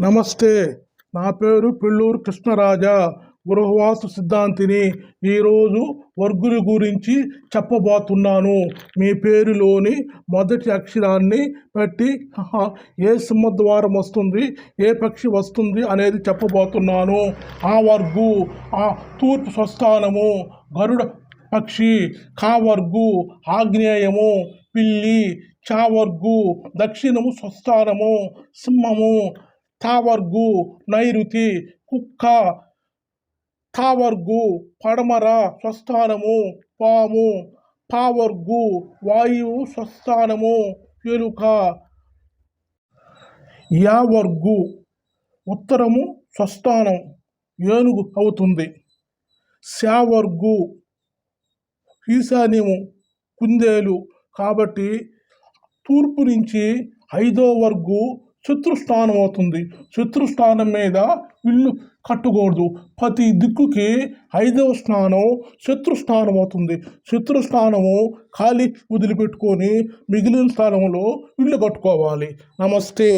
నమస్తే. నా పేరు పెళ్ళూరు కృష్ణరాజా. గృహవాసు సిద్ధాంతిని ఈరోజు వర్గుల గురించి చెప్పబోతున్నాను. మీ పేరులోని మొదటి అక్షరాన్ని బట్టి ఏ సింహద్వారం వస్తుంది ఏ పక్షి వస్తుంది అనేది చెప్పబోతున్నాను. ఆ వర్గు ఆ తూర్పు స్వస్థానము గరుడ పక్షి కావర్గు ఆగ్నేయము పిల్లి చావర్గు దక్షిణము స్వస్థానము సింహము తావర్గు నైరుతి కుక్క తావర్గు పడమర స్వస్థానము పాము పావర్గు వాయువు స్వస్థానము ఎలుక. యావర్గు ఉత్తరము స్వస్థానం ఏనుగు అవుతుంది. శావర్గు ఈశాన్యము కుందేలు. కాబట్టి తూర్పు నుంచి ఐదో వర్గు శత్రుస్థానం అవుతుంది శత్రుస్థానం మీద ఇల్లు కట్టకూడదు. ప్రతి దిక్కుకి ఐదవ స్థానం శత్రుస్థానం అవుతుంది శత్రుస్థానము ఖాళీ వదిలిపెట్టుకొని మిగిలిన స్థానంలో ఇల్లు కట్టుకోవాలి. నమస్తే.